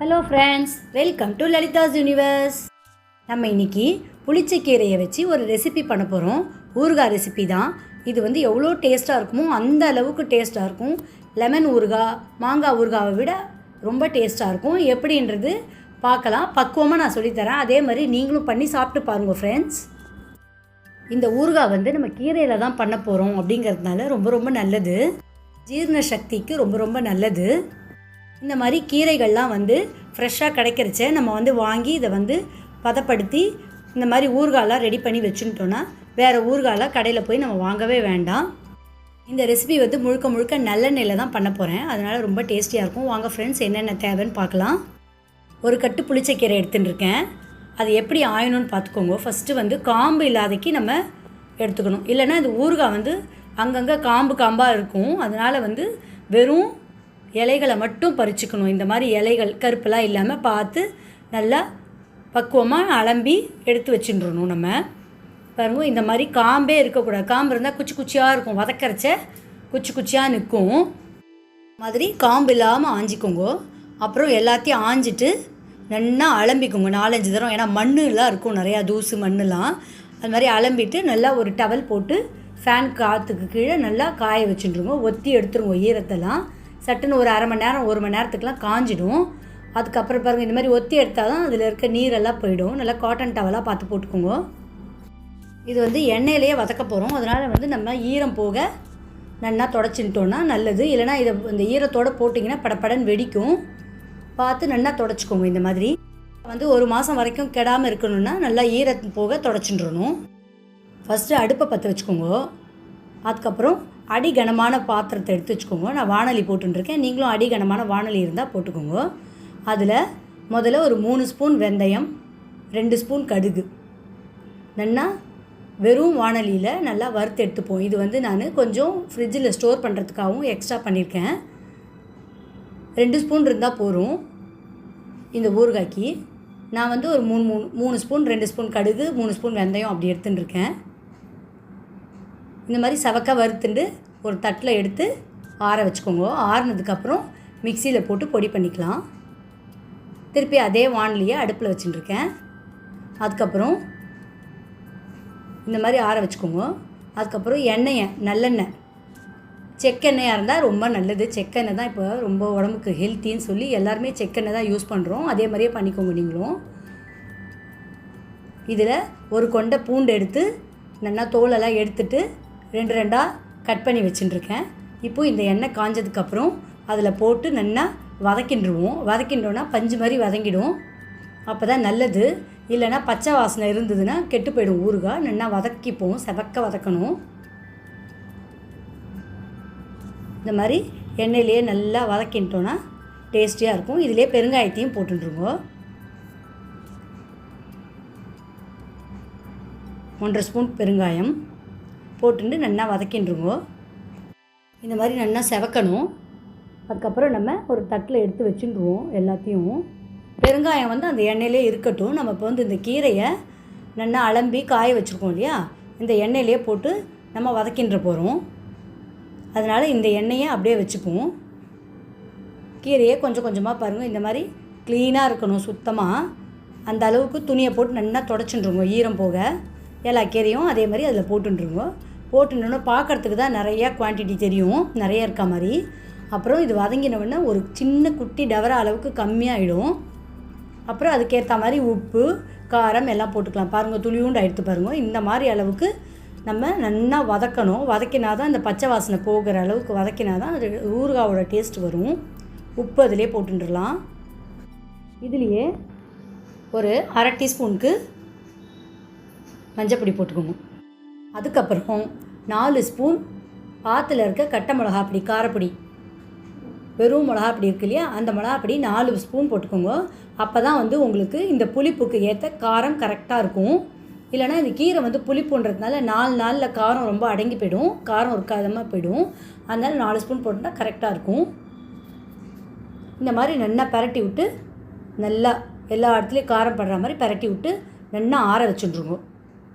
Hello friends welcome to Lalitha's universe நம்ம இன்னைக்கு புளிச்சக்கீரையை வச்சு ஒரு ரெசிபி பண்ண போகிறோம் ஊறுகாய் ரெசிபி தான். இது வந்து எவ்வளோ டேஸ்ட்டாக இருக்குமோ அந்த அளவுக்கு டேஸ்ட்டாக இருக்கும். லெமன் ஊறுகாய் மாங்காய் ஊறுகாவை விட ரொம்ப டேஸ்ட்டாக இருக்கும். எப்படின்றது பார்க்கலாம். பக்குவமாக நான் சொல்லித்தரேன். அதே மாதிரி நீங்களும் பண்ணி சாப்பிட்டு பாருங்கள் ஃப்ரெண்ட்ஸ் இந்த ஊறுகாய் வந்து நம்ம கீரையில் தான் பண்ண போகிறோம் அப்படிங்கிறதுனால ரொம்ப ரொம்ப நல்லது. ஜீரண சக்திக்கு ரொம்ப ரொம்ப நல்லது. இந்த மாதிரி கீரைகள்லாம் வந்து ஃப்ரெஷ்ஷாக கிடைக்கிறச்ச நம்ம வந்து வாங்கி இதை வந்து பதப்படுத்தி இந்த மாதிரி ஊறுகாலாம் ரெடி பண்ணி வச்சுக்கிட்டோன்னா வேறு ஊறுகாலாம் கடையில் போய் நம்ம வாங்கவே வேண்டாம். இந்த ரெசிபி வந்து முழுக்க முழுக்க நல்லெண்ணெயில் தான் பண்ண போகிறேன் அதனால் ரொம்ப டேஸ்டியாக இருக்கும். வாங்க ஃப்ரெண்ட்ஸ் என்னென்ன தேவைன்னு பார்க்கலாம். ஒரு கட்டு புளிச்சக்கீரை எடுத்துன்னு இருக்கேன். அது எப்படி ஆயணும்னு பார்த்துக்கோங்க. ஃபஸ்ட்டு வந்து காம்பு இல்லாதக்கு நம்ம எடுத்துக்கணும். இல்லைன்னா இந்த ஊறுகாய் வந்து அங்கங்கே காம்பு காம்பாக இருக்கும். அதனால் வந்து வெறும் இலைகளை மட்டும் பறிச்சுக்கணும். இந்த மாதிரி இலைகள் கருப்பெல்லாம் இல்லாமல் பார்த்து நல்லா பக்குவமாக அலம்பி எடுத்து வச்சுட்டுருணும் நம்ம. பாருங்க இந்த மாதிரி காம்பே இருக்கக்கூடாது. காம்பு இருந்தால் குச்சி குச்சியாக இருக்கும். வதக்கரைச்ச குச்சி குச்சியாக நிற்கும். மாதிரி காம்பு இல்லாமல் ஆஞ்சிக்கோங்க. அப்புறம் எல்லாத்தையும் ஆஞ்சிட்டு நல்லா அலம்பிக்கோங்க. நாலஞ்சு தரம். ஏன்னா மண்ணுலாம் இருக்கும் நிறையா தூசு மண்ணுலாம். அது மாதிரி அலம்பிட்டு நல்லா ஒரு டவல் போட்டு ஃபேன் காற்றுக்கு கீழே நல்லா காய வச்சுட்டுருங்க ஒத்தி எடுத்துருங்க. ஈரத்தெல்லாம். சட்டுன்னு ஒரு அரை மணி நேரம் ஒரு மணி நேரத்துக்குலாம் காஞ்சிடும். அதுக்கப்புறம் பாருங்கள் இந்த மாதிரி ஒத்தி எடுத்தால் தான் அதில் இருக்க நீரெல்லாம் போயிடும். நல்லா காட்டன் டவலாக பார்த்து போட்டுக்கோங்க. இது வந்து எண்ணெயிலேயே வதக்க போகிறோம் அதனால் வந்து நம்ம ஈரம் போக நல்லா தொடச்சின்ட்டோன்னா நல்லது. இல்லைனா இதை இந்த ஈரத்தோடு போட்டிங்கன்னா படப்படன்னு வெடிக்கும். பார்த்து நல்லா தொடச்சிக்கோங்க இந்த மாதிரி. வந்து ஒரு மாதம் வரைக்கும் கெடாமல் இருக்கணும்னா நல்லா ஈரம் போக தொடச்சின்றணும். ஃபஸ்ட்டு அடுப்பை பற்ற வச்சுக்கோங்க. அதுக்கப்புறம் அடி கனமான பாத்திரத்தை எடுத்து வச்சுக்கோங்க. நான் வானொலி போட்டுருக்கேன் நீங்களும் அடி கனமான வானொலி இருந்தால் போட்டுக்கோங்க. அதில் முதல்ல ஒரு மூணு ஸ்பூன் வெந்தயம் ரெண்டு ஸ்பூன் கடுகு. நல்லா வெறும் வானலியில் நல்லா வறுத்து எடுத்துப்போம். இது வந்து நான் கொஞ்சம் ஃப்ரிட்ஜில் ஸ்டோர் பண்ணுறதுக்காகவும் எக்ஸ்ட்ரா பண்ணியிருக்கேன் ரெண்டு ஸ்பூன் இருந்தால் போதும். இந்த ஊறுகாய்க்கு நான் வந்து ஒரு மூணு மூணு மூணு ஸ்பூன் ரெண்டு ஸ்பூன் கடுகு மூணு ஸ்பூன் வெந்தயம் அப்படி எடுத்துன்னு இருக்கேன் இந்த மாதிரி சவக்க வறுத்துண்டு ஒரு தட்டில் எடுத்து ஆற வச்சுக்கோங்க. ஆறுனதுக்கப்புறம் மிக்சியில் போட்டு பொடி பண்ணிக்கலாம். திருப்பி அதே வானலியை அடுப்பில் வச்சுட்டுருக்கேன். அதுக்கப்புறம் இந்த மாதிரி ஆற வச்சுக்கோங்க. அதுக்கப்புறம் எண்ணெயை நல்லெண்ணெய். செக்கெண்ணெயாக இருந்தால் ரொம்ப நல்லது. செக்கெண்ணெய் தான் இப்போ ரொம்ப உடம்புக்கு ஹெல்த்தின்னு சொல்லி எல்லாருமே செக்கெண்ணெய் தான் யூஸ் பண்ணுறோம். அதே மாதிரியே பண்ணிக்கோங்க நீங்களும். இதில் ஒரு கொண்டை பூண்டு எடுத்து நல்லா தோலெல்லாம் எடுத்துட்டு ரெண்டு ரெண்டாக கட் பண்ணி வச்சுட்டுருக்கேன். இப்போது இந்த எண்ணெய் காஞ்சதுக்கப்புறம் அதில் போட்டு நல்லா வதக்கிண்டுருவோம் வதக்கின்றோன்னா பஞ்சு மாதிரி வதங்கிடும். அப்போ தான் நல்லது. இல்லைன்னா பச்சை வாசனை இருந்ததுன்னா கெட்டு போயிடும் ஊறுகாய் நல்லா வதக்கிப்போம். செவக்க வதக்கணும். இந்த மாதிரி எண்ணெயிலேயே நல்லா வதக்கின்ட்டோன்னா டேஸ்டியாக இருக்கும். இதிலே பெருங்காயத்தையும் போட்டுருங்க ஒன்றரை ஸ்பூன் பெருங்காயம். போட்டுட்டு நல்லா வதக்கின்றுங்க. இந்த மாதிரி நல்லா செவக்கணும். அதுக்கப்புறம் நம்ம ஒரு தட்டில் எடுத்து வச்சுருவோம் எல்லாத்தையும். பெருங்காயம் வந்து அந்த எண்ணெயிலே இருக்கட்டும். நம்ம இப்போ வந்து இந்த கீரையை நல்லா அலம்பி காய வச்சுருக்கோம் இல்லையா? இந்த எண்ணெயிலே போட்டு நம்ம வதக்கின்ற போகிறோம். அதனால் இந்த எண்ணெயை அப்படியே வச்சுப்போம். கீரையை கொஞ்சம் கொஞ்சமாக பாருங்கள் இந்த மாதிரி க்ளீனாக இருக்கணும் சுத்தமாக அந்த அளவுக்கு துணியை போட்டு நல்லா தொடச்சுட்டுருங்க ஈரம் போக. எல்லா கீரையும் அதே மாதிரி அதில் போட்டுருங்க போட்டுட்டோன்னா பார்க்குறதுக்கு தான் நிறையா குவான்டிட்டி தெரியும். நிறைய இருக்க மாதிரி. அப்புறம் இது வதங்கினவுடனே ஒரு சின்ன குட்டி டவரா அளவுக்கு கம்மியாகிடும் அப்புறம் அதுக்கேற்ற மாதிரி உப்பு காரம் எல்லாம் போட்டுக்கலாம். பாருங்கள் துளியூண்டு எடுத்து பாருங்கள் இந்த மாதிரி அளவுக்கு நம்ம நல்லா வதக்கணும். வதக்கினா தான் இந்த பச்சை வாசனை போகிற அளவுக்கு வதக்கினா தான் அது ஊறுகாவோட டேஸ்ட் வரும். உப்பு அதிலே போட்டுடலாம் இதுலேயே ஒரு அரை டீஸ்பூனுக்கு மஞ்சப்பொடி போட்டுக்கோங்க. அதுக்கப்புறம் நாலு ஸ்பூன் ஆற்றுல இருக்க கட்டை மிளகாப்பொடி காரப்பொடி. வெறும் மிளகாப்பொடி இருக்கு இல்லையா? அந்த மிளகாப்பொடி நாலு ஸ்பூன் போட்டுக்கோங்க. அப்போ தான் வந்து உங்களுக்கு இந்த புளிப்புக்கு ஏற்ற காரம் கரெக்டாக இருக்கும். இல்லைனா இந்த கீரை வந்து புளிப்புன்றதுனால நாலு நாளில் காரம் ரொம்ப அடங்கி போயிடும். காரம் இருக்காதமாக போயிடும். அதனால் நாலு ஸ்பூன் போட்டுனா கரெக்டாக இருக்கும். இந்த மாதிரி நல்லா பரட்டி விட்டு நல்லா எல்லா இடத்துலையும் காரம் படுற மாதிரி பரட்டி விட்டு நல்லா ஆற வச்சுட்ருங்க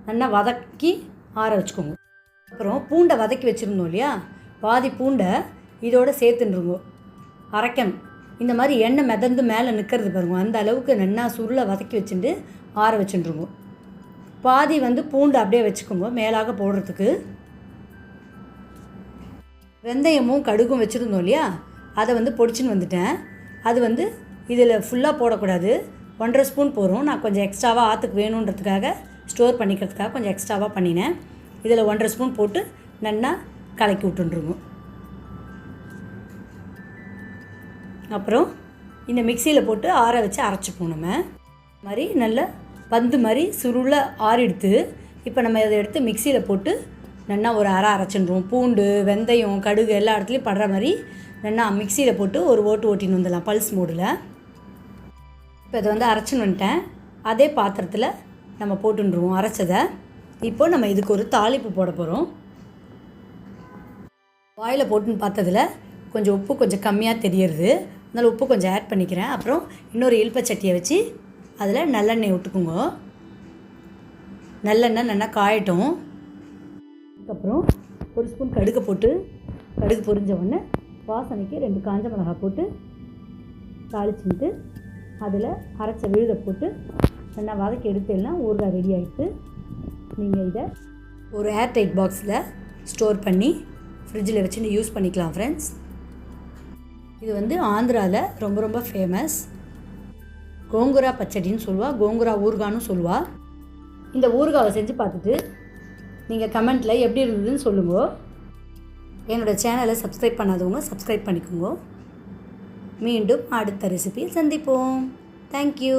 நல்லா வதக்கி ஆற வச்சுக்கோங்க. அப்புறம் பூண்டை வதக்கி வச்சுருந்தோம் இல்லையா? பாதி பூண்டை இதோடு சேர்த்துன்றுங்க அரைக்கணும். இந்த மாதிரி எண்ணெய் மிதந்து மேலே நிற்கிறது பாருங்க. அந்த அளவுக்கு நல்லா சுருளை வதக்கி வச்சுட்டு ஆற வச்சுட்டுருங்க பாதி வந்து பூண்டு அப்படியே வச்சுக்கோங்க. மேலாக போடுறதுக்கு. வெந்தயமும் கடுகும் வச்சுருந்தோம் இல்லையா? அதை வந்து பொடிச்சுன்னு வந்துட்டேன். அது வந்து இதில் ஃபுல்லாக போடக்கூடாது. ஒன்றரை ஸ்பூன் போகிறோம் நான் கொஞ்சம் எக்ஸ்ட்ராவாக ஆற்றுக்கு வேணுன்றதுக்காக ஸ்டோர் பண்ணிக்கிறதுக்காக கொஞ்சம் எக்ஸ்ட்ராவாக பண்ணினேன். இதில் ஒன்றரை ஸ்பூன் போட்டு நல்லா கலக்கி விட்டுருங்க. அப்புறம் இந்த மிக்சியில் போட்டு ஆற வச்சு அரைச்சிப்போம் நம்ம. மாதிரி நல்ல பந்து மாதிரி சுருளை ஆறிடுத்து இப்போ நம்ம இதை எடுத்து மிக்சியில் போட்டு நல்லா ஒரு அரை அரைச்சிடுவோம் பூண்டு வெந்தயம் கடுகு எல்லா இடத்துலையும் படுற மாதிரி நல்லா மிக்சியில் போட்டு ஒரு ஓட்டு ஓட்டின்னு வந்துடலாம் பல்ஸ் மூடில். இப்போ இதை வந்து அரைச்சின்னு வந்துட்டேன். அதே பாத்திரத்தில் நம்ம போட்டுருவோம் அரைச்சதை. இப்போ நம்ம இதுக்கு ஒரு தாளிப்பு போட போகிறோம் வாயில் போட்டுன்னு பார்த்ததில் கொஞ்சம் உப்பு கொஞ்சம் கம்மியாக தெரியறது. அதனால் உப்பு கொஞ்சம் ஆட் பண்ணிக்கிறேன். அப்புறம் இன்னொரு இல்ப சட்டியை வச்சு அதில் நல்லெண்ணெய் விட்டுக்குங்க. நல்லெண்ணெய் நல்லா காயட்டும். அதுக்கப்புறம் ஒரு ஸ்பூன் கடுகு போட்டு கடுகு பொரிஞ்ச உடனே வாசனைக்கு ரெண்டு காஞ்ச மிளகாய் போட்டு தாளிச்சுட்டு அதில் அரைச்ச விழுதை போட்டு நல்லா வதக்கி எடுத்துடலாம் ஊறுகாய் ரெடி ஆகிட்டு நீங்கள் இதை ஒரு ஏர் டைட் பாக்ஸில் ஸ்டோர் பண்ணி ஃப்ரிட்ஜில் வச்சுட்டு யூஸ் பண்ணிக்கலாம் ஃப்ரெண்ட்ஸ் இது வந்து ஆந்திராவில் ரொம்ப ரொம்ப ஃபேமஸ் கோங்குரா பச்சடின்னு சொல்லுவாள் கோங்குரா ஊறுகான்னு சொல்லுவா. இந்த ஊறுகாவை செஞ்சு பார்த்துட்டு நீங்கள் கமெண்ட்டில் எப்படி இருந்ததுன்னு சொல்லுங்க. என்னோடய சேனலை சப்ஸ்கிரைப் பண்ணாதவங்க சப்ஸ்கிரைப் பண்ணிக்கோங்க. மீண்டும் அடுத்த ரெசிபியில் சந்திப்போம். Thank you